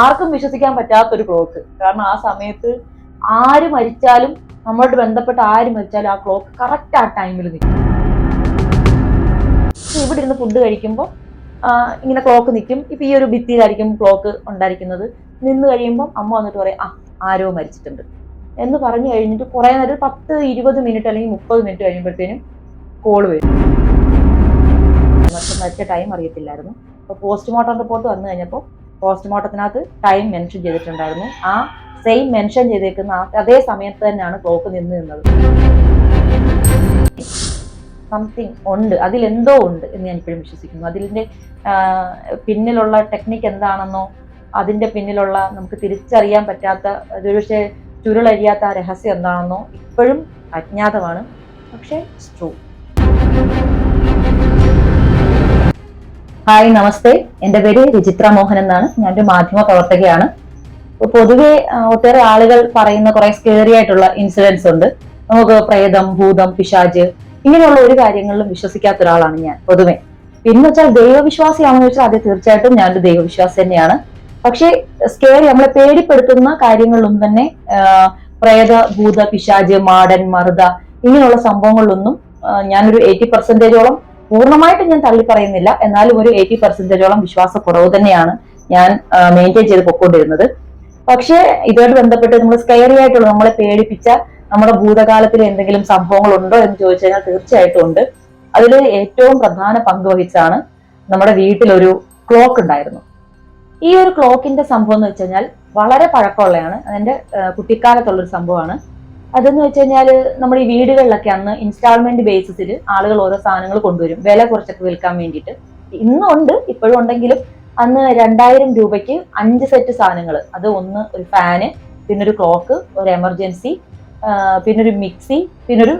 ആർക്കും വിശ്വസിക്കാൻ പറ്റാത്തൊരു ക്ലോക്ക് കാരണം ആ സമയത്ത് ആര് മരിച്ചാലും നമ്മളോട് ബന്ധപ്പെട്ട ആര് മരിച്ചാലും ആ ക്ലോക്ക് കറക്റ്റ് ആ ടൈമിൽ നിൽക്കും ഇവിടെ ഇരുന്ന് ഫുഡ് കഴിക്കുമ്പോൾ ഇങ്ങനെ ക്ലോക്ക് നിൽക്കും ഇപ്പൊ ഈ ഒരു ഭിത്തിയിലായിരിക്കും ക്ലോക്ക് ഉണ്ടായിരിക്കുന്നത്. നിന്ന് കഴിയുമ്പോൾ അമ്മ വന്നിട്ട് പറയും ആ ആരോ മരിച്ചിട്ടുണ്ട്. എന്ന് പറഞ്ഞു കഴിഞ്ഞിട്ട് കുറെ നേരം പത്ത് ഇരുപത് മിനിറ്റ് അല്ലെങ്കിൽ മുപ്പത് മിനിറ്റ് കഴിയുമ്പോഴത്തേനും കോൾ വരും. മരിച്ച ടൈം അറിയത്തില്ലായിരുന്നു. അപ്പോൾ പോസ്റ്റ്മോർട്ടം റിപ്പോർട്ട് വന്നു കഴിഞ്ഞപ്പോൾ പോസ്റ്റ്മോർട്ടത്തിനകത്ത് ടൈം മെൻഷൻ ചെയ്തിട്ടുണ്ടായിരുന്നു. ആ സെയിം മെൻഷൻ ചെയ്തേക്കുന്ന അതേ സമയത്ത് തന്നെയാണ് ക്ലോക്ക് നിന്ന് നിന്നത്. സംതിങ് ഉണ്ട്. അതിലെന്തോ ഉണ്ട് എന്ന് ഞാൻ ഇപ്പോഴും വിശ്വസിക്കുന്നു. അതിന്റെ പിന്നിലുള്ള ടെക്നിക്ക് എന്താണെന്നോ അതിന്റെ പിന്നിലുള്ള നമുക്ക് തിരിച്ചറിയാൻ പറ്റാത്ത ഒരുപക്ഷെ പക്ഷേ ചുരുളഴിയാത്ത ആ രഹസ്യം എന്താണെന്നോ ഇപ്പോഴും അജ്ഞാതമാണ്. പക്ഷേ ട്രൂ ഹായ് നമസ്തേ. എന്റെ പേര് വിചിത്ര മോഹൻ എന്നാണ്. ഒരു മാധ്യമ പ്രവർത്തകയാണ്. പൊതുവെ ഒത്തിരി ആളുകൾ പറയുന്ന കുറെ സ്കേറി ആയിട്ടുള്ള ഇൻസിഡൻസ് ഉണ്ട്. നമുക്ക് പ്രേതം ഭൂതം പിശാജ് ഇങ്ങനെയുള്ള ഒരു കാര്യങ്ങളിലും വിശ്വസിക്കാത്ത ഒരാളാണ് ഞാൻ പൊതുവെ. പിന്നെ വെച്ചാൽ ദൈവവിശ്വാസിയാണെന്ന് വെച്ചാൽ അത് തീർച്ചയായിട്ടും ഞാനൊരു ദൈവവിശ്വാസി തന്നെയാണ്. പക്ഷേ സ്കേറി നമ്മളെ പേടിപ്പെടുത്തുന്ന കാര്യങ്ങളിലൊന്നും തന്നെ പ്രേത ഭൂത പിശാജ് മാടൻ മറുത ഇങ്ങനെയുള്ള സംഭവങ്ങളിലൊന്നും ഞാനൊരു എയ്റ്റി പെർസെന്റേജോളം പൂർണമായിട്ടും ഞാൻ തള്ളി പറയുന്നില്ല എന്നാലും ഒരു എയ്റ്റി പെർസെന്റേജോളം വിശ്വാസക്കുറവ് തന്നെയാണ് ഞാൻ മെയിന്റെയിൻ ചെയ്ത് പൊക്കോണ്ടിരുന്നത്. പക്ഷേ ഇതുമായിട്ട് ബന്ധപ്പെട്ട് നമ്മൾ സ്കയറി ആയിട്ടുള്ള നമ്മളെ പേടിപ്പിച്ച നമ്മുടെ ഭൂതകാലത്തിൽ എന്തെങ്കിലും സംഭവങ്ങൾ ഉണ്ടോ എന്ന് ചോദിച്ചു കഴിഞ്ഞാൽ തീർച്ചയായിട്ടും ഉണ്ട്. അതിൽ ഏറ്റവും പ്രധാന പങ്ക് വഹിച്ചാണ് നമ്മുടെ വീട്ടിലൊരു ക്ലോക്ക് ഉണ്ടായിരുന്നു. ഈ ഒരു ക്ലോക്കിന്റെ സംഭവം എന്ന് വെച്ച് കഴിഞ്ഞാൽ വളരെ പഴക്കമുള്ളതാണ് അതിന്റെ കുട്ടിക്കാലത്തുള്ളൊരു സംഭവമാണ്. അതെന്ന് വെച്ച് കഴിഞ്ഞാൽ നമ്മുടെ ഈ വീടുകളിലൊക്കെ അന്ന് ഇൻസ്റ്റാൾമെന്റ് ബേസിസിൽ ആളുകൾ ഓരോ സാധനങ്ങൾ കൊണ്ടുവരും. വില കുറച്ചൊക്കെ വിൽക്കാൻ വേണ്ടിയിട്ട്. ഇന്നും ഉണ്ട് ഇപ്പോഴും ഉണ്ടെങ്കിലും അന്ന് രണ്ടായിരം രൂപയ്ക്ക് അഞ്ച് സെറ്റ് സാധനങ്ങൾ അത് ഒന്ന് ഒരു ഫാന് പിന്നൊരു ക്ലോക്ക് ഒരു എമർജൻസി പിന്നൊരു മിക്സി പിന്നൊരു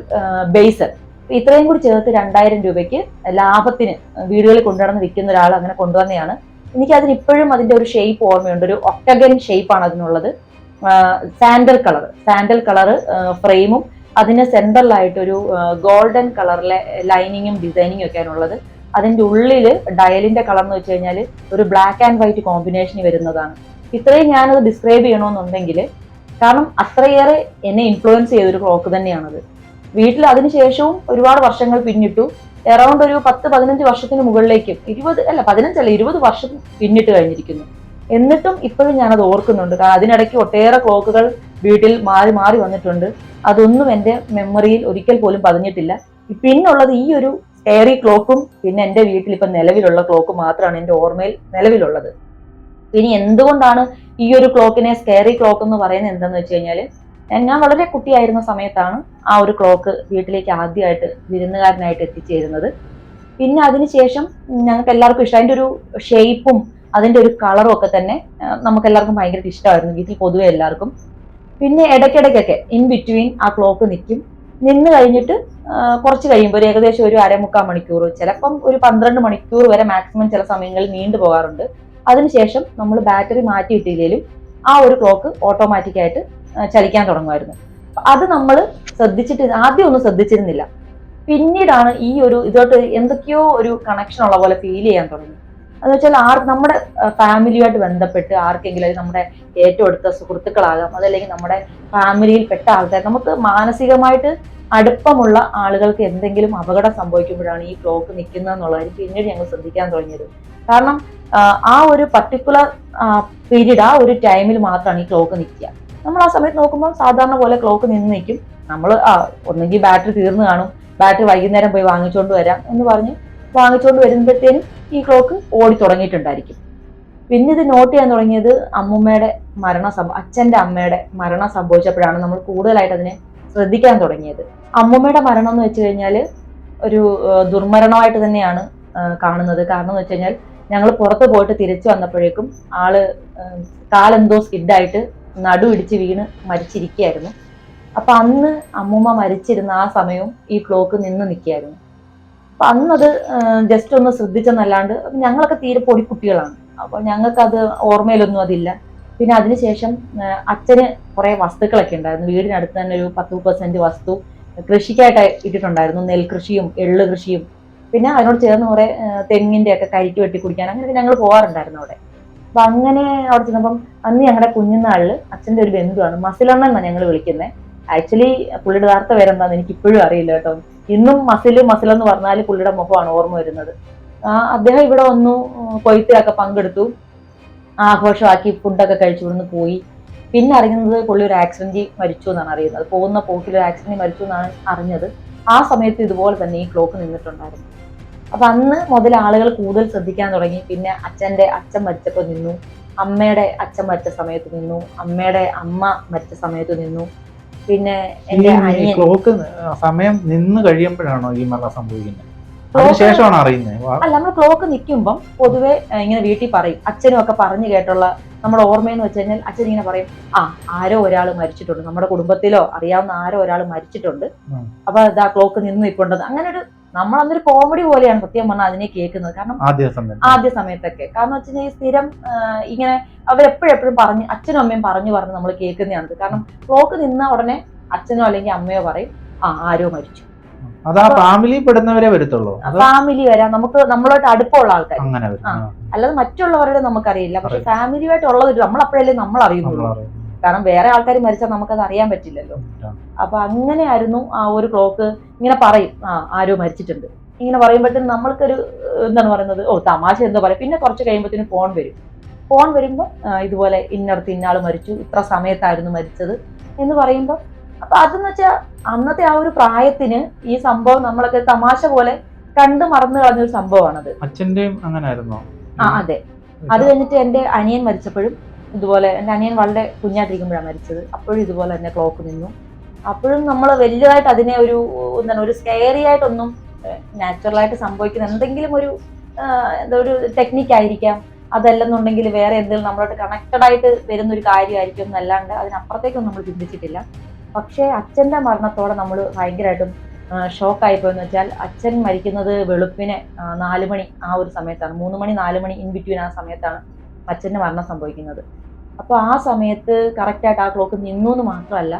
ബേസർ ഇത്രയും കൂടി ചേർത്ത് രണ്ടായിരം രൂപയ്ക്ക് ലാഭത്തിന് വീടുകളിൽ കൊണ്ടുനടന്ന് വിൽക്കുന്ന ഒരാൾ അങ്ങനെ കൊണ്ടുവന്നെയാണ് എനിക്ക് അതിന് ഇപ്പോഴും അതിന്റെ ഒരു ഷേപ്പ് ഓർമ്മയുണ്ട്. ഒരു ഒക്ടഗൻ ഷേപ്പാണ് അതിനുള്ളത്. സാൻഡൽ കളർ സാൻഡൽ കളർ ഫ്രെയിമും അതിന് സെൻട്രലായിട്ടൊരു ഗോൾഡൻ കളറിലെ ലൈനിങ്ങും ഡിസൈനിങ്ങും ഒക്കെയാണ് ഉള്ളത് അതിന്റെ ഉള്ളിൽ ഡയലിന്റെ കളർ എന്ന് വെച്ച് കഴിഞ്ഞാൽ ഒരു ബ്ലാക്ക് ആൻഡ് വൈറ്റ് കോമ്പിനേഷൻ വരുന്നതാണ്. ഇത്രയും ഞാനത് ഡിസ്ക്രൈബ് ചെയ്യണമെന്നുണ്ടെങ്കിൽ കാരണം അത്രയേറെ എന്നെ ഇൻഫ്ലുവൻസ് ചെയ്തൊരു ക്ലോക്ക് തന്നെയാണത്. വീട്ടിൽ അതിനുശേഷവും ഒരുപാട് വർഷങ്ങൾ പിന്നിട്ടു. എറൗണ്ട് ഒരു പത്ത് പതിനഞ്ച് വർഷത്തിന് മുകളിലേക്കും ഇരുപത് അല്ല പതിനഞ്ചല്ല ഇരുപത് വർഷം പിന്നിട്ട് കഴിഞ്ഞിരിക്കുന്നു. എന്നിട്ടും ഇപ്പോഴും ഞാനത് ഓർക്കുന്നുണ്ട്. കാരണം അതിനിടയ്ക്ക് ഒട്ടേറെ ക്ലോക്കുകൾ വീട്ടിൽ മാറി മാറി വന്നിട്ടുണ്ട്. അതൊന്നും എന്റെ മെമ്മറിയിൽ ഒരിക്കൽ പോലും പതിഞ്ഞിട്ടില്ല. പിന്നുള്ളത് ഈ ഒരു എയറി ക്ലോക്കും പിന്നെ എന്റെ വീട്ടിൽ ഇപ്പം നിലവിലുള്ള ക്ലോക്ക് മാത്രമാണ് എന്റെ ഓർമ്മയിൽ നിലവിലുള്ളത്. ഇനി എന്തുകൊണ്ടാണ് ഈ ഒരു ക്ലോക്കിനെ സ്കെയറി ക്ലോക്ക് എന്ന് പറയുന്നത് എന്താണെന്ന് വെച്ച് കഴിഞ്ഞാൽ ഞാൻ വളരെ കുട്ടിയായിരുന്ന സമയത്താണ് ആ ഒരു ക്ലോക്ക് വീട്ടിലേക്ക് ആദ്യമായിട്ട് വിരുന്നുകാരനായിട്ട് എത്തിച്ചേരുന്നത്. പിന്നെ അതിനുശേഷം ഞങ്ങൾക്ക് എല്ലാവർക്കും ഇഷ്ടം. അതിന്റെ ഒരു ഷേപ്പും അതിന്റെ ഒരു കളറും ഒക്കെ തന്നെ നമുക്ക് എല്ലാവർക്കും ഭയങ്കര ഇഷ്ടമായിരുന്നു വീട്ടിൽ പൊതുവെ എല്ലാവർക്കും. പിന്നെ ഇടയ്ക്കിടയ്ക്കൊക്കെ ഇൻ ബിറ്റ്വീൻ ആ ക്ലോക്ക് നിൽക്കും നിന്ന് കഴിഞ്ഞിട്ട് കുറച്ച് കഴിയുമ്പോൾ ഒരു ഏകദേശം ഒരു അരമുക്കാൽ മണിക്കൂർ ചിലപ്പം ഒരു പന്ത്രണ്ട് മണിക്കൂർ വരെ മാക്സിമം ചില സമയങ്ങളിൽ നീണ്ടു പോകാറുണ്ട്. അതിനുശേഷം നമ്മൾ ബാറ്ററി മാറ്റി ഇട്ടില്ലെങ്കിലും ആ ഒരു ക്ലോക്ക് ഓട്ടോമാറ്റിക് ആയിട്ട് ചലിക്കാൻ തുടങ്ങുമായിരുന്നു. അത് നമ്മൾ ശ്രദ്ധിച്ചിട്ട് ആദ്യം ഒന്നും ശ്രദ്ധിച്ചിരുന്നില്ല. പിന്നീടാണ് ഈ ഒരു ഇതോട്ട് എന്തൊക്കെയോ ഒരു കണക്ഷൻ ഉള്ള പോലെ ഫീൽ ചെയ്യാൻ തുടങ്ങി. എന്ന് വെച്ചാൽ ആർ നമ്മുടെ ഫാമിലിയുമായിട്ട് ബന്ധപ്പെട്ട് ആർക്കെങ്കിലും നമ്മുടെ ഏറ്റവും അടുത്ത സുഹൃത്തുക്കളാകാം. അതല്ലെങ്കിൽ നമ്മുടെ ഫാമിലിയിൽ പെട്ട ആൾക്കാർ. നമുക്ക് മാനസികമായിട്ട് അടുപ്പമുള്ള ആളുകൾക്ക് എന്തെങ്കിലും അപകടം സംഭവിക്കുമ്പോഴാണ് ഈ ക്ലോക്ക് നിൽക്കുന്നത് എന്നുള്ളത് പിന്നീട് ഞങ്ങൾ ശ്രദ്ധിക്കാൻ തുടങ്ങിയത്. കാരണം ആ ഒരു പർട്ടിക്കുലർ പീരീഡ് ആ ഒരു ടൈമിൽ മാത്രമാണ് ഈ ക്ലോക്ക് നിൽക്കുക. നമ്മൾ ആ സമയത്ത് നോക്കുമ്പോൾ സാധാരണ പോലെ ക്ലോക്ക് നിന്ന് നിൽക്കും. നമ്മൾ ആ ഒന്നെങ്കിൽ ബാറ്ററി തീർന്നു കാണും. ബാറ്ററി വൈകുന്നേരം പോയി വാങ്ങിച്ചുകൊണ്ട് വരാം എന്ന് പറഞ്ഞ് വാങ്ങിച്ചുകൊണ്ട് വരുമ്പോഴത്തേനും ഈ ക്ലോക്ക് ഓടി തുടങ്ങിയിട്ടുണ്ടായിരിക്കും. പിന്നെ ഇത് നോട്ട് ചെയ്യാൻ തുടങ്ങിയത് അമ്മൂമ്മയുടെ മരണം സംഭവം അച്ഛന്റെ അമ്മയുടെ മരണം സംഭവിച്ചപ്പോഴാണ് നമ്മൾ കൂടുതലായിട്ട് അതിനെ ശ്രദ്ധിക്കാൻ തുടങ്ങിയത്. അമ്മൂമ്മയുടെ മരണം എന്ന് വെച്ച് കഴിഞ്ഞാൽ ഒരു ദുർമരണമായിട്ട് തന്നെയാണ് കാണുന്നത്. കാരണം എന്ന് വെച്ച് കഴിഞ്ഞാൽ ഞങ്ങൾ പുറത്ത് പോയിട്ട് തിരിച്ചു വന്നപ്പോഴേക്കും ആൾ കാലെന്തോ സ്കിഡായിട്ട് നടു ഇടിച്ച് വീണ് മരിച്ചിരിക്കുകയായിരുന്നു. അപ്പൊ അന്ന് അമ്മൂമ്മ മരിച്ചിരുന്ന ആ സമയവും ഈ ക്ലോക്ക് നിന്ന് നിൽക്കുകയായിരുന്നു. അപ്പൊ അന്നത് ജസ്റ്റ് ഒന്ന് ശ്രദ്ധിച്ചെന്നല്ലാണ്ട് ഞങ്ങളൊക്കെ തീരെ പൊടിക്കുട്ടികളാണ്. അപ്പൊ ഞങ്ങൾക്ക് അത് ഓർമ്മയിലൊന്നും അതില്ല. പിന്നെ അതിനുശേഷം അച്ഛന് കുറെ വസ്തുക്കളൊക്കെ ഉണ്ടായിരുന്നു. വീടിനടുത്ത് തന്നെ ഒരു പത്ത് മുപ്പത് സെന്റ് വസ്തു കൃഷിക്കായിട്ട് ഇട്ടിട്ടുണ്ടായിരുന്നു. നെൽകൃഷിയും എള്ള് കൃഷിയും പിന്നെ അതിനോട് ചേർന്ന് കുറെ തെങ്ങിന്റെ ഒക്കെ കരിക്ക് വെട്ടി കുടിക്കാൻ അങ്ങനെ ഞങ്ങൾ പോകാറുണ്ടായിരുന്നു അവിടെ. അപ്പൊ അങ്ങനെ അവിടെ ചെന്നപ്പം അന്ന് ഞങ്ങളുടെ കുഞ്ഞുനാളിൽ അച്ഛന്റെ ഒരു ബന്ധുവാണ് മസിലണ്ണ എന്നാണ് ഞങ്ങൾ വിളിക്കുന്നത് ആക്ച്വലി പുള്ളിയുടെ വാർത്ത വരെന്താന്ന് എനിക്ക് ഇപ്പോഴും അറിയില്ല കേട്ടോ. ഇന്നും മസിൽ മസിലെന്ന് പറഞ്ഞാൽ പുള്ളിയുടെ മുഖമാണ് ഓർമ്മ വരുന്നത്. അദ്ദേഹം ഇവിടെ വന്നു കൊയ്ത്തയൊക്കെ പങ്കെടുത്തു. ആഘോഷമാക്കി ഫുഡൊക്കെ കഴിച്ചു ഇവിടുന്ന് പോയി. പിന്നെ അറിയുന്നത് പുള്ളി ഒരു ആക്സിഡന്റിൽ മരിച്ചു എന്നാണ് അറിയുന്നത്. പോകുന്ന പോക്കിൽ ഒരു ആക്സിഡന്റിൽ മരിച്ചു എന്നാണ് അറിഞ്ഞത്. ആ സമയത്ത് ഇതുപോലെ തന്നെ ഈ ക്ലോക്ക് നിന്നിട്ടുണ്ടായിരുന്നു. അപ്പൊ അന്ന് മുതൽ ആളുകൾ കൂടുതൽ ശ്രദ്ധിക്കാൻ തുടങ്ങി. പിന്നെ അച്ഛന്റെ അച്ഛൻ മരിച്ചപ്പോൾ നിന്നു. അമ്മയുടെ അച്ഛൻ മരിച്ച സമയത്ത് നിന്നു. അമ്മയുടെ അമ്മ മരിച്ച സമയത്ത് നിന്നു. പിന്നെ അനിയൻ. ക്ലോക്ക് സമയം നിന്ന് കഴിയുമ്പോഴാണോ ഈ മരണം സംഭവിക്കുന്നത്? അതിനുശേഷമാണ് അറിയുന്നത് അല്ല നമ്മൾ ക്ലോക്ക് നിൽക്കുമ്പം പൊതുവെ ഇങ്ങനെ വീട്ടിൽ പറയും. അച്ഛനും ഒക്കെ പറഞ്ഞു കേട്ടുള്ള നമ്മുടെ ഓർമ്മയെന്ന് വെച്ച് കഴിഞ്ഞാൽ അച്ഛൻ ഇങ്ങനെ പറയും ആ ആരോ ഒരാൾ മരിച്ചിട്ടുണ്ട്. നമ്മുടെ കുടുംബത്തിലോ അറിയാവുന്ന ആരോ ഒരാൾ മരിച്ചിട്ടുണ്ട്. അപ്പൊ ഇതാ ക്ലോക്ക് നിന്ന് നിൽപ്പുണ്ടത് അങ്ങനെ ഒരു നമ്മളന്നൊരു കോമഡി പോലെയാണ് സത്യം പറഞ്ഞാൽ അതിനെ കേൾക്കുന്നത്. കാരണം ആദ്യ സമയം. ആദ്യ സമയത്തൊക്കെ. കാരണം വെച്ചാൽ സ്ഥിരം ഇങ്ങനെ അവരെപ്പോഴെപ്പോഴും പറഞ്ഞ് അച്ഛനും അമ്മയും പറഞ്ഞു പറഞ്ഞ് നമ്മൾ കേൾക്കുന്നതാണ്. കാരണം ക്ലോക്ക് നിന്ന ഉടനെ അച്ഛനോ അല്ലെങ്കിൽ അമ്മയോ പറയും ആ ആരോ മരിച്ചു. അത് ആ ഫാമിലി പെടുന്നവരെ വരത്തുള്ളൂ. ഫാമിലി വരാം നമുക്ക് നമ്മളായിട്ട് അടുപ്പമുള്ള ആൾക്കാർ അങ്ങനെ അല്ലാതെ മറ്റുള്ളവരുടെ നമുക്കറിയില്ല. പക്ഷെ ഫാമിലിയായിട്ട് ഫാമിലിയുമായിട്ട് ഉള്ളത് നമ്മൾ അപ്പോഴല്ലേ നമ്മൾ അറിയുന്നുള്ളൂ നമ്മൾ അറിയും. കാരണം വേറെ ആൾക്കാർ മരിച്ചാൽ നമുക്കത് അറിയാൻ പറ്റില്ലല്ലോ. അപ്പൊ അങ്ങനെയായിരുന്നു ആ ഒരു ക്ലോക്ക് ഇങ്ങനെ പറയും. ആ ആരോ മരിച്ചിട്ടുണ്ട്. ഇങ്ങനെ പറയുമ്പോഴത്തേനും നമ്മൾക്കൊരു എന്താണ് പറയുന്നത്? ഓ തമാശ എന്താ പറയും. പിന്നെ കുറച്ച് കഴിയുമ്പോഴത്തേനും ഫോൺ വരും. ഫോൺ വരുമ്പോൾ ഇതുപോലെ ഇന്നടത്ത് ഇന്നാൾ മരിച്ചു ഇത്ര സമയത്തായിരുന്നു മരിച്ചത് എന്ന് പറയുമ്പോൾ അപ്പൊ അതെന്ന് വെച്ചാൽ അന്നത്തെ ആ ഒരു പ്രായത്തിന് ഈ സംഭവം നമ്മളൊക്കെ തമാശ പോലെ കണ്ടു മറന്നു കളഞ്ഞൊരു സംഭവമാണത്. അച്ഛന്റെയും അങ്ങനെ ആയിരുന്നോ ആ അതെ. അത് കഴിഞ്ഞിട്ട് എന്റെ അനിയൻ മരിച്ചപ്പോഴും ഇതുപോലെ എന്റെ അനിയൻ വളരെ കുഞ്ഞായിട്ടിരിക്കുമ്പോഴാണ് മരിച്ചത്. അപ്പോഴും ഇതുപോലെ തന്നെ ക്ലോക്ക് നിന്നു. അപ്പോഴും നമ്മൾ വലിയതായിട്ട് അതിനെ ഒരു എന്താണ് ഒരു സ്കെയറി ആയിട്ടൊന്നും നാച്ചുറലായിട്ട് സംഭവിക്കുന്ന എന്തെങ്കിലും ഒരു എന്താ ഒരു ടെക്നിക്ക് ആയിരിക്കാം. അതല്ലെന്നുണ്ടെങ്കിൽ വേറെ എന്തെങ്കിലും നമ്മളോട് കണക്റ്റഡ് ആയിട്ട് വരുന്ന ഒരു കാര്യമായിരിക്കും എന്നല്ലാണ്ട് അതിനപ്പുറത്തേക്കൊന്നും നമ്മൾ ചിന്തിച്ചിട്ടില്ല. പക്ഷേ അച്ഛന്റെ മരണത്തോടെ നമ്മൾ ഭയങ്കരമായിട്ടും ഷോക്കായിപ്പോയെന്ന് വെച്ചാൽ അച്ഛൻ മരിക്കുന്നത് വെളുപ്പിനെ നാല് മണി ആ ഒരു സമയത്താണ്. മൂന്ന് മണി നാല് മണി ഇൻ ബിറ്റ്വീൻ ആ സമയത്താണ് അച്ഛന്റെ മരണം സംഭവിക്കുന്നത്. അപ്പോൾ ആ സമയത്ത് കറക്റ്റായിട്ട് ആ ക്ലോക്ക് നിന്നു എന്ന് മാത്രമല്ല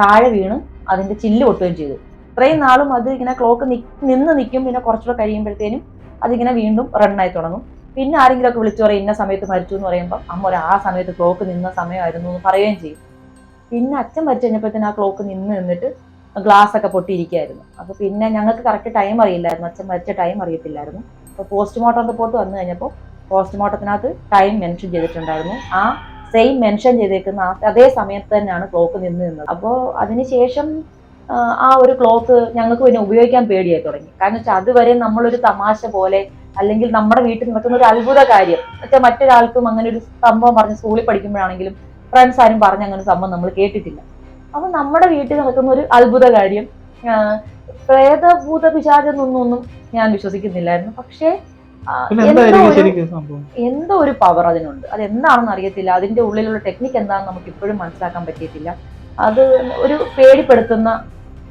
താഴെ വീണ് അതിന്റെ ചില്ല് പൊട്ടുകയും ചെയ്തു. ഇത്രയും നാളും അത് ഇങ്ങനെ ക്ലോക്ക് നിന്ന് നിൽക്കും പിന്നെ കുറച്ചുകൂടെ കഴിയുമ്പോഴത്തേനും അതിങ്ങനെ വീണ്ടും റണ്ണായി തുടങ്ങും. പിന്നെ ആരെങ്കിലും ഒക്കെ വിളിച്ചു പറയും ഇന്ന സമയത്ത് മരിച്ചു എന്ന് പറയുമ്പോൾ അമ്മ ഒരു ആ സമയത്ത് ക്ലോക്ക് നിന്ന സമയമായിരുന്നു എന്ന് പറയുകയും ചെയ്യും. പിന്നെ അച്ഛൻ മരിച്ചു കഴിഞ്ഞപ്പോഴത്തേന് ആ ക്ലോക്ക് നിന്ന് നിന്നിട്ട് ഗ്ലാസ് ഒക്കെ പൊട്ടിയിരിക്കുകയായിരുന്നു. അപ്പോൾ പിന്നെ ഞങ്ങൾക്ക് കറക്റ്റ് ടൈം അറിയില്ലായിരുന്നു. അച്ഛൻ മരിച്ച ടൈം അറിയത്തില്ലായിരുന്നു. അപ്പോൾ പോസ്റ്റ്മോർട്ടം റിപ്പോർട്ട് വന്നു കഴിഞ്ഞപ്പോൾ പോസ്റ്റ്മോർട്ടത്തിനകത്ത് ടൈം മെൻഷൻ ചെയ്തിട്ടുണ്ടായിരുന്നു. ആ സെയിം മെൻഷൻ ചെയ്തേക്കുന്ന അതേ സമയത്ത് തന്നെയാണ് ക്ലോക്ക് നിന്ന് നിന്നത്. അപ്പോൾ അതിനുശേഷം ആ, ഒരു ക്ലോക്ക് ഞങ്ങൾക്ക് പിന്നെ ഉപയോഗിക്കാൻ പേടിയായി തുടങ്ങി. കാരണം വെച്ചാൽ അതുവരെ നമ്മളൊരു തമാശ പോലെ അല്ലെങ്കിൽ നമ്മുടെ വീട്ടിൽ നടക്കുന്ന ഒരു അത്ഭുത കാര്യം വെച്ചാൽ മറ്റൊരാൾക്കും അങ്ങനെ ഒരു സംഭവം പറഞ്ഞ് സ്കൂളിൽ പഠിക്കുമ്പോഴാണെങ്കിലും ഫ്രണ്ട്സ് ആരും പറഞ്ഞ അങ്ങനെ സംഭവം നമ്മൾ കേട്ടിട്ടില്ല. അപ്പം നമ്മുടെ വീട്ടിൽ നടക്കുന്ന ഒരു അത്ഭുത കാര്യം പ്രേതഭൂത പിശാചെന്നൊന്നും ഞാൻ വിശ്വസിക്കുന്നില്ലായിരുന്നു. പക്ഷേ എന്തോ ഒരു പവർ അതിനുണ്ട്. അത് എന്താണെന്ന് അറിയത്തില്ല. അതിന്റെ ഉള്ളിലുള്ള ടെക്നിക്ക് എന്താണെന്ന് നമുക്ക് ഇപ്പോഴും മനസ്സിലാക്കാൻ പറ്റിയിട്ടില്ല. അത് ഒരു പേടിപ്പെടുത്തുന്ന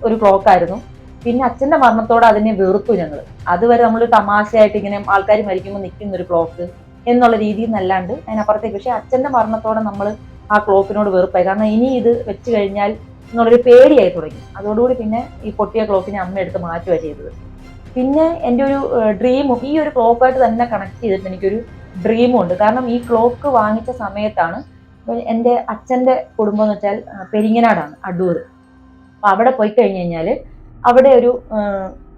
ഒരു ക്ലോക്ക് ആയിരുന്നു. പിന്നെ അച്ഛന്റെ മരണത്തോടെ അതിനെ വെറുത്തു ഞങ്ങൾ അതുവരെ നമ്മൾ തമാശയായിട്ട് ഇങ്ങനെ ആൾക്കാർ മരിക്കുമ്പോൾ നിൽക്കുന്ന ഒരു ക്ലോക്ക് എന്നുള്ള രീതിയിൽ നിന്നല്ലാണ്ട് അതിനപ്പുറത്തേക്ക് പക്ഷെ അച്ഛന്റെ മരണത്തോടെ നമ്മൾ ആ ക്ലോക്കിനോട് വെറുപ്പായി. കാരണം ഇനി ഇത് വെച്ച് കഴിഞ്ഞാൽ എന്നുള്ളൊരു പേടിയായി തുടങ്ങി. അതോടുകൂടി പിന്നെ ഈ പൊട്ടിയ ക്ലോക്കിനെ അമ്മ എടുത്ത് മാറ്റുക ചെയ്തത്. പിന്നെ എന്റെ ഒരു ഡ്രീമും ഈ ഒരു ക്ലോക്കായിട്ട് തന്നെ കണക്ട് ചെയ്തിട്ട് എനിക്കൊരു ഡ്രീമും ഉണ്ട്. കാരണം ഈ ക്ലോക്ക് വാങ്ങിച്ച സമയത്താണ് എന്റെ അച്ഛന്റെ കുടുംബം എന്ന് വെച്ചാൽ പെരിങ്ങനാടാണ് അടൂർ. അപ്പോൾ അവിടെ പോയി കഴിഞ്ഞ് കഴിഞ്ഞാൽ അവിടെ ഒരു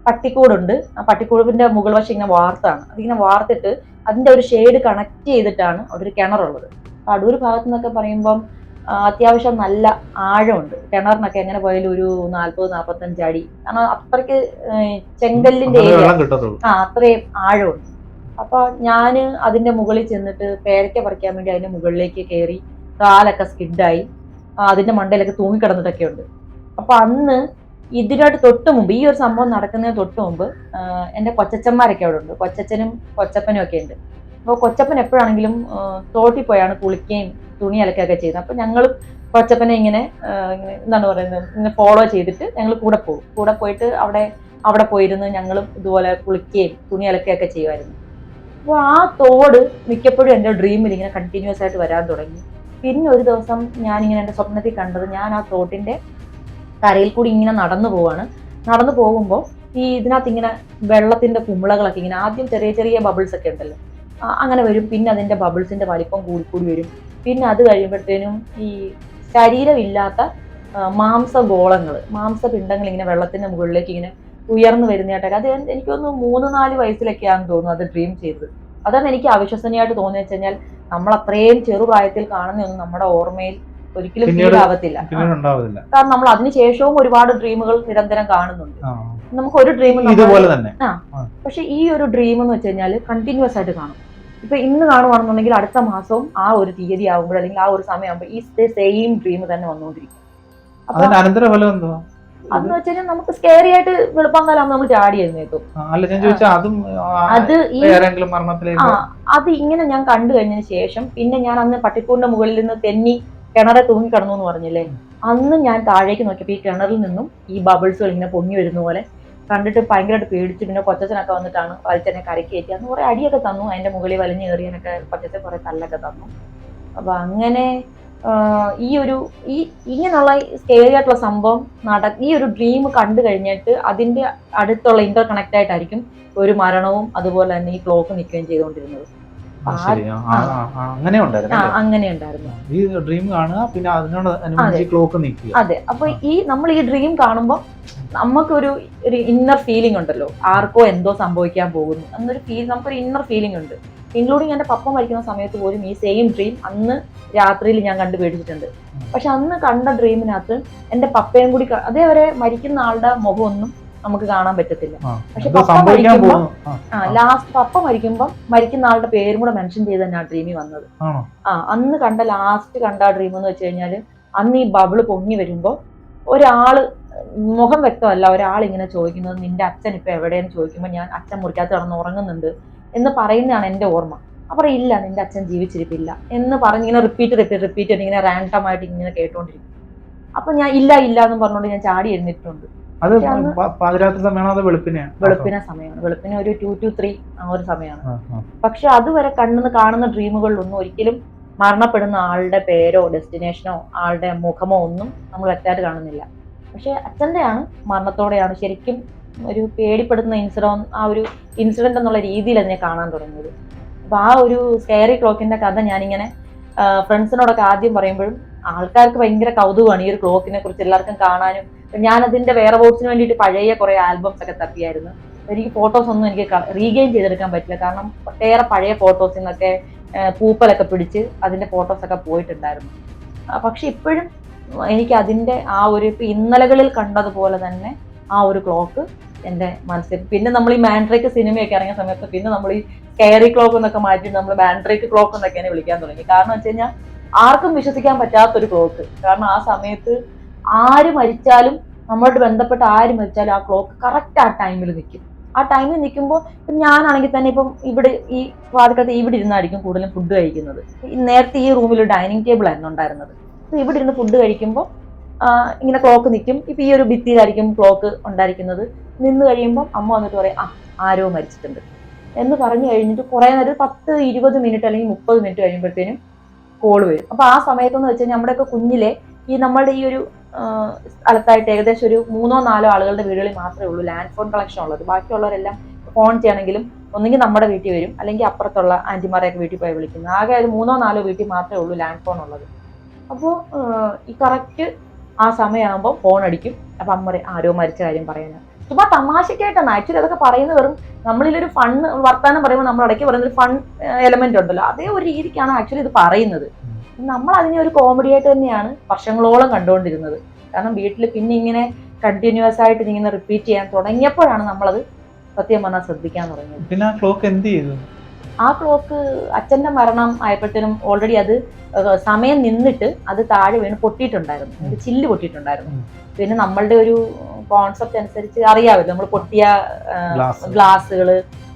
പട്ടിക്കൂടുണ്ട്. ആ പട്ടിക്കൂടിന്റെ മുകൾ വശം ഇങ്ങനെ വാർത്താണ്. അതിങ്ങനെ വാർത്തിട്ട് അതിന്റെ ഒരു ഷെയ്ഡ് കണക്ട് ചെയ്തിട്ടാണ് അവിടെ ഒരു കിണറുള്ളത്. അപ്പോൾ അടൂർ ഭാഗത്തു നിന്നൊക്കെ പറയുമ്പം അത്യാവശ്യം നല്ല ആഴമുണ്ട്. കിണറിനൊക്കെ എങ്ങനെ പോയാലും ഒരു നാൽപ്പത് നാൽപ്പത്തഞ്ച് അടി. കാരണം അത്രയ്ക്ക് ഏഹ്, ചെങ്കല്ലിന്റെ ആ അത്രയും ആഴമുണ്ട്. അപ്പൊ ഞാൻ അതിന്റെ മുകളിൽ ചെന്നിട്ട് പേരയ്ക്ക പറിക്കാൻ വേണ്ടി അതിന്റെ മുകളിലേക്ക് കയറി കാലൊക്കെ സ്കിഡായി. അതിന്റെ മണ്ടയിലൊക്കെ തൂങ്ങിക്കിടന്നിട്ടൊക്കെ ഉണ്ട് അപ്പൊ അന്ന് ഇതിനായിട്ട് തൊട്ട് മുമ്പ് ഈ ഒരു സംഭവം നടക്കുന്നതിന് തൊട്ട് മുമ്പ് എന്റെ കൊച്ചച്ചന്മാരൊക്കെ അവിടെ ഉണ്ട് കൊച്ചച്ചനും കൊച്ചപ്പനും ഒക്കെ ഉണ്ട്. അപ്പോൾ കൊച്ചപ്പൻ എപ്പോഴാണെങ്കിലും തോട്ടിൽ പോയാണ് കുളിക്കുകയും തുണി അലക്കുകയൊക്കെ ചെയ്യുന്നത്. അപ്പൊ ഞങ്ങളും കൊച്ചപ്പനെ ഇങ്ങനെ ഇങ്ങനെ എന്താണ് പറയുന്നത് ഇങ്ങനെ ഫോളോ ചെയ്തിട്ട് ഞങ്ങൾ കൂടെ പോകും. കൂടെ പോയിട്ട് അവിടെ അവിടെ പോയിരുന്ന് ഞങ്ങളും ഇതുപോലെ കുളിക്കുകയും തുണി അലക്കുകയൊക്കെ ചെയ്യുമായിരുന്നു. അപ്പോൾ ആ തോട് മിക്കപ്പോഴും എന്റെ ഡ്രീമിൽ ഇങ്ങനെ കണ്ടിന്യൂസ് ആയിട്ട് വരാൻ തുടങ്ങി. പിന്നെ ഒരു ദിവസം ഞാനിങ്ങനെ എന്റെ സ്വപ്നത്തിൽ കണ്ടത് ഞാൻ ആ തോട്ടിന്റെ കരയിൽ കൂടി ഇങ്ങനെ നടന്നു പോവാണ്. നടന്നു പോകുമ്പോൾ ഈ ഇതിനകത്ത് ഇങ്ങനെ വെള്ളത്തിന്റെ കുമ്പളകളൊക്കെ ഇങ്ങനെ ആദ്യം ചെറിയ ചെറിയ ബബിൾസ് ഒക്കെ ഉണ്ടല്ലോ. അങ്ങനെ വരും. പിന്നെ അതിന്റെ ബബിൾസിന്റെ വലിപ്പം കൂടിക്കൂടി വരും. പിന്നെ അത് കഴിയുമ്പോഴത്തേനും ഈ ശരീരമില്ലാത്ത ആ, മാംസഗോളങ്ങൾ മാംസപിണ്ടങ്ങൾ ഇങ്ങനെ വെള്ളത്തിന്റെ മുകളിലേക്ക് ഇങ്ങനെ ഉയർന്നു വരുന്നതായിട്ടൊക്കെ അത് എനിക്ക് തോന്നുന്നു മൂന്ന് നാല് വയസ്സിലൊക്കെയാണെന്ന് തോന്നുന്നു അത് ഡ്രീം ചെയ്തത്. അതാണ് എനിക്ക് അവിശ്വസനീയമായിട്ട് തോന്നിയെന്ന് വെച്ച് കഴിഞ്ഞാൽ നമ്മൾ അത്രയും ചെറുപ്രായത്തിൽ കാണുന്നൊന്നും നമ്മുടെ ഓർമ്മയിൽ ഒരിക്കലും ഫീലാവത്തില്ല. ഫീൽ ആവത്തില്ല ഉണ്ടാവില്ല കാരണം നമ്മൾ അതിനുശേഷവും ഒരുപാട് ഡ്രീമുകൾ നിരന്തരം കാണുന്നുണ്ട്. നമുക്ക് ഒരു ഡ്രീം ഇതുപോലെ തന്നെ. പക്ഷെ ഈ ഒരു ഡ്രീം എന്ന് വെച്ച് കഴിഞ്ഞാൽ കണ്ടിന്യൂസ് ആയിട്ട് കാണും. ഇപ്പൊ ഇന്ന് കാണുവാണെന്നുണ്ടെങ്കിൽ അടുത്ത മാസവും ആ ഒരു തീയതി ആകുമ്പോൾ അല്ലെങ്കിൽ ആ ഒരു സമയമാകുമ്പോൾ ഈ സെയിം ഡ്രീം തന്നെ വന്നുകൊണ്ടിരിക്കും. അനന്തരഫലം എന്തുവാ? അതെന്ന് വെച്ചാൽ നമുക്ക് സ്കേറി ആയിട്ട് വെളുപ്പാങ്കാലാകുമ്പോൾ നമ്മൾ ചാടി എഴുന്നേക്കും ചോദിച്ചാൽ അതും അത് ഈ ആ അത് ഇങ്ങനെ ഞാൻ കണ്ടു കഴിഞ്ഞതിന് ശേഷം പിന്നെ ഞാൻ അന്ന് പട്ടിക്കൂടിന്റെ മുകളിൽ നിന്ന് തെന്നി കിണറെ തൂങ്ങി കിടന്നു എന്ന് പറഞ്ഞില്ലേ? അന്ന് ഞാൻ താഴേക്ക് നോക്കിയപ്പോൾ ഈ കിണറിൽ നിന്നും ഈ ബബിൾസുകൾ ഇങ്ങനെ പൊങ്ങി വരുന്ന പോലെ കണ്ടിട്ട് ഭയങ്കരമായിട്ട് പേടിച്ച് പിന്നെ കൊച്ചച്ഛനൊക്കെ വന്നിട്ടാണ് വലിച്ചെന്നെ കരയ്ക്ക് കയറ്റി അന്ന് കുറെ അടിയൊക്കെ തന്നു. അതിന്റെ മുകളിൽ വലിഞ്ഞു കയറിയനൊക്കെ കൊച്ചച്ഛൻ കുറെ തല്ലൊക്കെ തന്നു. അപ്പൊ അങ്ങനെ ഈ ഒരു ഈ ഇങ്ങനെയുള്ള സ്കേറി ആയിട്ടുള്ള സംഭവം നട ഈ ഒരു ഡ്രീം കണ്ടു കഴിഞ്ഞിട്ട് അതിന്റെ അടുത്തുള്ള ഇന്റർ കണക്ട് ആയിട്ടായിരിക്കും ഒരു മരണവും അതുപോലെ തന്നെ ഈ ക്ലോക്ക് നിൽക്കുകയും ചെയ്തുകൊണ്ടിരുന്നത്. അങ്ങനെ ഉണ്ടായിരുന്നു ഈ ഡ്രീം കാണുക പിന്നെ അതിനോട് ക്ലോക്ക് അതെ. അപ്പൊ ഈ നമ്മൾ ഈ ഡ്രീം കാണുമ്പോൾ നമുക്കൊരു ഒരു ഇന്നർ ഫീലിംഗ് ഉണ്ടല്ലോ. ആർക്കോ എന്തോ സംഭവിക്കാൻ പോകുന്നു. എന്നൊരു ഫീൽ നമുക്കൊരു ഇന്നർ ഫീലിംഗ് ഉണ്ട്. ഇൻക്ലൂഡിങ് എന്റെ പപ്പ മരിക്കുന്ന സമയത്ത് പോലും ഈ സെയിം ഡ്രീം അന്ന് രാത്രിയിൽ ഞാൻ കണ്ടു പേടിച്ചിട്ടുണ്ട് പക്ഷെ അന്ന് കണ്ട ഡ്രീമിനകത്ത് എന്റെ പപ്പയും കൂടി അതേവരെ മരിക്കുന്ന ആളുടെ മുഖമൊന്നും നമുക്ക് കാണാൻ പറ്റത്തില്ല. പക്ഷെ പപ്പ മരിക്കുമ്പോ- ആ, ആ ലാസ്റ്റ് പപ്പ മരിക്കുമ്പോൾ മരിക്കുന്ന ആളുടെ പേരും കൂടെ മെൻഷൻ ചെയ്ത് തന്നെ ആ ഡ്രീമിൽ വന്നത് ആ അന്ന് കണ്ട ലാസ്റ്റ് കണ്ട ആ ഡ്രീം എന്ന് വെച്ച് കഴിഞ്ഞാൽ അന്ന് ഈ ബബിൾ പൊങ്ങി വരുമ്പോൾ ഒരാൾ മുഖം വ്യക്തമല്ല ഒരാൾ ഇങ്ങനെ ചോദിക്കുന്നത് നിന്റെ അച്ഛൻ ഇപ്പൊ എവിടെയെന്ന് ചോദിക്കുമ്പോൾ ഞാൻ അച്ഛൻ മുറിക്കകത്ത് കിടന്ന് ഉറങ്ങുന്നുണ്ട് എന്ന് പറയുന്നതാണ് എന്റെ ഓർമ്മ. അപ്പോൾ ഇല്ല നിന്റെ അച്ഛൻ ജീവിച്ചിരിപ്പില്ല എന്ന് പറഞ്ഞ് ഇങ്ങനെ റിപ്പീറ്റ് റിപ്പീറ്റ് റിപ്പീറ്റ് ഇങ്ങനെ റാൻഡം ആയിട്ട് ഇങ്ങനെ കേട്ടോണ്ടിരിക്കും. അപ്പൊ ഞാൻ ഇല്ല ഇല്ല എന്ന് പറഞ്ഞുകൊണ്ട് ഞാൻ ചാടി എഴുന്നിട്ടുണ്ട് അത് പാതിരാത്രി സമയമാണോ അത് വെളുപ്പിനെയാണ് വെളുപ്പിനെ സമയമാണ്. വെളുപ്പിനെ ഒരു ടു ടു ത്രീ ആ ഒരു സമയമാണ്. പക്ഷെ അതുവരെ കണ്ണെന്ന് കാണുന്ന ഡ്രീമുകളിലൊന്നും ഒരിക്കലും മരണപ്പെടുന്ന ആളുടെ പേരോ ഡെസ്റ്റിനേഷനോ ആളുടെ മുഖമോ ഒന്നും നമ്മൾ വ്യക്തമായിട്ട് കാണുന്നില്ല. പക്ഷെ അച്ഛന്റെയാണ് മരണത്തോടെയാണ് ശരിക്കും ഒരു പേടിപ്പെടുത്തുന്ന ഇൻസിഡന്റ് ആ ഒരു ഇൻസിഡന്റ് എന്നുള്ള രീതിയിൽ അതിനെ കാണാൻ തുടങ്ങിയത്. അപ്പൊ ആ ഒരു സ്കെയറി ക്ലോക്കിന്റെ കഥ ഞാനിങ്ങനെ ഫ്രണ്ട്സിനോടൊക്കെ ആദ്യം പറയുമ്പോഴും ആൾക്കാർക്ക് ഭയങ്കര കൗതുകമാണ് ഈ ഒരു ക്ലോക്കിനെ കുറിച്ച് എല്ലാവർക്കും കാണാനും ഞാൻ അതിന്റെ വേറെ വോട്ട്സിന് വേണ്ടിയിട്ട് പഴയ കുറെ ആൽബംസ് ഒക്കെ തപ്പിയായിരുന്നു. എനിക്ക് ഫോട്ടോസ് ഒന്നും എനിക്ക് റീഗെയിൻ ചെയ്തെടുക്കാൻ പറ്റില്ല. കാരണം ഒട്ടേറെ പഴയ ഫോട്ടോസിൽ നിന്നൊക്കെ പൂപ്പലൊക്കെ പിടിച്ച് അതിന്റെ ഫോട്ടോസ് ഒക്കെ പോയിട്ടുണ്ടായിരുന്നു. പക്ഷെ ഇപ്പോഴും എനിക്ക് അതിന്റെ ആ ഒരു ഇപ്പൊ ഇന്നലകളിൽ കണ്ടതുപോലെ തന്നെ ആ ഒരു ക്ലോക്ക് എന്റെ മനസ്സിൽ പിന്നെ നമ്മൾ ഈ മാൻഡ്രേക്ക് സിനിമയൊക്കെ ഇറങ്ങിയ സമയത്ത് പിന്നെ നമ്മൾ ഈ കെയറി ക്ലോക്ക് എന്നൊക്കെ മാറ്റി നമ്മൾ മാൻഡ്രേക്ക് ക്ലോക്ക് എന്നൊക്കെയാണ് വിളിക്കാൻ തുടങ്ങി. കാരണം വെച്ച് കഴിഞ്ഞാൽ ആർക്കും വിശ്വസിക്കാൻ പറ്റാത്തൊരു ക്ലോക്ക് കാരണം ആ സമയത്ത് ആര് മരിച്ചാലും നമ്മളോട് ബന്ധപ്പെട്ട് ആര് മരിച്ചാലും ആ ക്ലോക്ക് കറക്റ്റ് ആ ടൈമിൽ നിൽക്കും ആ ടൈമിൽ നിൽക്കുമ്പോൾ ഇപ്പം ഞാനാണെങ്കിൽ തന്നെ ഇപ്പം ഇവിടെ ഈ വാതിക്കകത്ത് ഇവിടെ ഇരുന്നായിരിക്കും കൂടുതലും ഫുഡ് കഴിക്കുന്നത്. നേരത്തെ ഈ റൂമിൽ ഡൈനിങ് ടേബിൾ ആയിരുന്നു ഉണ്ടായിരുന്നത്. അപ്പോൾ ഇവിടെ ഇരുന്ന് ഫുഡ് കഴിക്കുമ്പോൾ ഇങ്ങനെ ക്ലോക്ക് നിൽക്കും ഇപ്പം ഈ ഒരു ഭിത്തിയിലായിരിക്കും ക്ലോക്ക് ഉണ്ടായിരിക്കുന്നത്. നിന്ന് കഴിയുമ്പോൾ അമ്മ വന്നിട്ട് പറയും ആ ആരോ മരിച്ചിട്ടുണ്ട്. എന്ന് പറഞ്ഞു കഴിഞ്ഞിട്ട് കുറേ നേരം പത്ത് ഇരുപത് മിനിറ്റ് അല്ലെങ്കിൽ മുപ്പത് മിനിറ്റ് കഴിയുമ്പോഴത്തേനും കോൾ വരും. അപ്പോൾ ആ സമയത്തെന്ന് വെച്ച് കഴിഞ്ഞാൽ നമ്മുടെയൊക്കെ കുഞ്ഞിലെ ഈ നമ്മളുടെ ഈ ഒരു സ്ഥലത്തായിട്ട് ഏകദേശം ഒരു മൂന്നോ നാലോ ആളുകളുടെ വീടുകളിൽ മാത്രമേ ഉള്ളൂ. ലാൻഡ് ഫോൺ കളക്ഷൻ ഉള്ളത്. ബാക്കിയുള്ളവരെല്ലാം ഫോൺ ചെയ്യണമെങ്കിലും ഒന്നെങ്കിൽ നമ്മുടെ വീട്ടിൽ വരും അല്ലെങ്കിൽ അപ്പുറത്തുള്ള ആന്റിമാരെയൊക്കെ വീട്ടിൽ പോയി വിളിക്കുന്നത് ആകെ ഒരു മൂന്നോ നാലോ വീട്ടിൽ മാത്രമേ ഉള്ളൂ ലാൻഡ് ഫോൺ ഉള്ളത്. അപ്പോൾ ഈ കറക്റ്റ് ആ സമയമാകുമ്പോൾ ഫോൺ അടിക്കും. അപ്പം അമ്മ ആരോ മരിച്ച കാര്യം പറയുന്നത് ചുമ്മാ തമാശക്കായിട്ടാണ്. ആക്ച്വലി അതൊക്കെ പറയുന്നത് വെറും നമ്മളിലൊരു ഫൺ വർത്താനം പറയുമ്പോൾ നമ്മൾ ഇടയ്ക്ക് പറയുന്ന ഒരു ഫൺ എലമെന്റ് ഉണ്ടല്ലോ. അതേ ഒരു രീതിക്കാണ് ആക്ച്വലി ഇത് പറയുന്നത്. നമ്മൾ അതിനെ ഒരു കോമഡി ആയിട്ട് തന്നെയാണ് വർഷങ്ങളോളം കണ്ടുകൊണ്ടിരുന്നത്. കാരണം വീട്ടിൽ പിന്നെ ഇങ്ങനെ കണ്ടിന്യൂസ് ആയിട്ട് ഇങ്ങനെ റിപ്പീറ്റ് ചെയ്യാൻ തുടങ്ങിയപ്പോഴാണ് നമ്മളത് സത്യം പറഞ്ഞാൽ ശ്രദ്ധിക്കാൻ തുടങ്ങിയത്. പിന്നെ ആ ക്ലോക്ക് എന്ത് ചെയ്തു? ആ ക്ലോക്ക് അച്ഛന്റെ മരണം ആയപ്പോഴത്തേനും ഓൾറെഡി അത് സമയം നിന്നിട്ട് അത് താഴെ വീണ് പൊട്ടിയിട്ടുണ്ടായിരുന്നു. അത് ചില്ല് പൊട്ടിയിട്ടുണ്ടായിരുന്നു. പിന്നെ നമ്മളുടെ ഒരു കോൺസെപ്റ്റ് അനുസരിച്ച് അറിയാമല്ലോ നമ്മൾ പൊട്ടിയ ഗ്ലാസ് ഗ്ലാസ്സുകൾ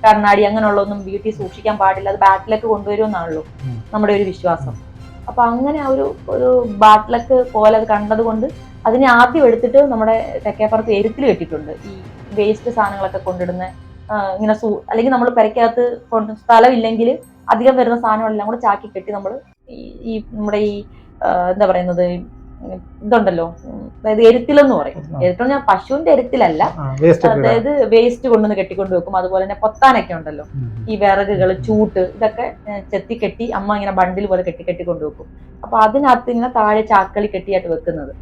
കണ്ണാടി അങ്ങനെയുള്ളതൊന്നും വീട്ടിൽ സൂക്ഷിക്കാൻ പാടില്ല അത് ബാറ്റിലേക്ക് കൊണ്ടുവരുമെന്നാണല്ലോ. നമ്മുടെ ഒരു വിശ്വാസം. അപ്പൊ അങ്ങനെ ആ ഒരു ഒരു ബാട്ടിലക്ക് പോലെ അത് കണ്ടത് കൊണ്ട് അതിനെ ആദ്യം എടുത്തിട്ട് നമ്മുടെ തെക്കേപ്പുറത്ത് എരുത്തിൽ കെട്ടിയിട്ടുണ്ട് ഈ വേസ്റ്റ് സാധനങ്ങളൊക്കെ കൊണ്ടിടുന്ന ഇങ്ങനെ സൂ അല്ലെങ്കിൽ നമ്മൾ പെരക്കകത്ത് കൊണ്ട് സ്ഥലമില്ലെങ്കിൽ അധികം വരുന്ന സാധനങ്ങളെല്ലാം കൂടെ ചാക്കി കെട്ടി നമ്മൾ ഈ നമ്മുടെ ഈ എന്താ പറയുന്നത് ഇതുണ്ടല്ലോ. അതായത് എരുത്തിലെന്ന് പറയും. എരുത്തിൽ ഞാൻ പശുവിന്റെ എരുത്തിലല്ല. അതായത് വേസ്റ്റ് കൊണ്ടുവന്ന് കെട്ടിക്കൊണ്ട് വെക്കും. അതുപോലെ തന്നെ പൊത്താനൊക്കെ ഉണ്ടല്ലോ. ഈ വിറകുകൾ ചൂട്ട് ഇതൊക്കെ ചെത്തി കെട്ടി അമ്മ ഇങ്ങനെ ബണ്ടിൽ പോലെ കെട്ടി കെട്ടി കൊണ്ടുവെക്കും അപ്പൊ അതിനകത്ത് ഇങ്ങനെ താഴെ ചാക്കളി കെട്ടിയായിട്ട് വെക്കുന്നത്.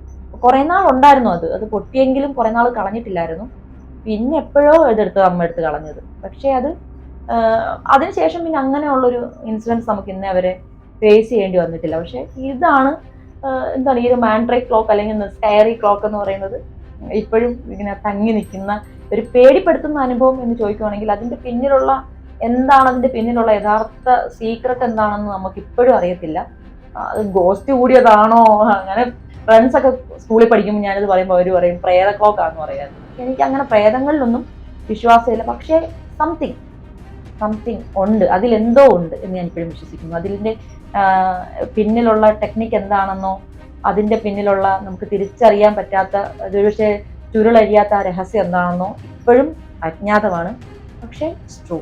കുറെ നാൾ ഉണ്ടായിരുന്നു അത്. അത് പൊട്ടിയെങ്കിലും കുറെ നാൾ കളഞ്ഞിട്ടില്ലായിരുന്നു. പിന്നെ എപ്പോഴോ ഇതെടുത്ത് അമ്മ എടുത്ത് കളഞ്ഞത്. പക്ഷേ അത് അതിനുശേഷം പിന്നെ അങ്ങനെയുള്ളൊരു ഇൻസിഡൻസ് നമുക്ക് ഇന്നേ വരെ ഫേസ് ചെയ്യേണ്ടി വന്നിട്ടില്ല. പക്ഷെ ഇതാണ് എന്താണ് ഈ ഒരു മാൻഡ്രൈ ക്ലോക്ക് അല്ലെങ്കിൽ സ്കയറി ക്ലോക്ക് എന്ന് പറയുന്നത് ഇപ്പോഴും ഇങ്ങനെ തങ്ങി നിൽക്കുന്ന ഒരു പേടിപ്പെടുത്തുന്ന അനുഭവം എന്ന് ചോദിക്കുവാണെങ്കിൽ അതിന്റെ പിന്നിലുള്ള എന്താണ് അതിന്റെ പിന്നിലുള്ള യഥാർത്ഥ സീക്രട്ട് എന്താണെന്ന് നമുക്ക് ഇപ്പോഴും അറിയത്തില്ല അത് ഗോസ്റ്റ് കൂടിയതാണോ? അങ്ങനെ ഫ്രണ്ട്സ് ഒക്കെ സ്കൂളിൽ പഠിക്കുമ്പോൾ ഞാനിത് പറയുമ്പോൾ അവർ പറയും പ്രേത ക്ലോക്ക് ആണെന്ന് പറയാൻ എനിക്ക് അങ്ങനെ പ്രേതങ്ങളിലൊന്നും വിശ്വാസമില്ല. പക്ഷേ സംതിങ് സംതിങ് ഉണ്ട്. അതിലെന്തോ ഉണ്ട് എന്ന് ഞാൻ ഇപ്പോഴും വിശ്വസിക്കുന്നു. അതിന്റെ പിന്നിലുള്ള ടെക്നിക്ക് എന്താണെന്നോ അതിന്റെ പിന്നിലുള്ള നമുക്ക് തിരിച്ചറിയാൻ പറ്റാത്ത ഒരുപക്ഷെ ചുരുളരിയാത്ത ആ രഹസ്യം എന്താണെന്നോ ഇപ്പോഴും അജ്ഞാതമാണ്. പക്ഷേ ട്രൂ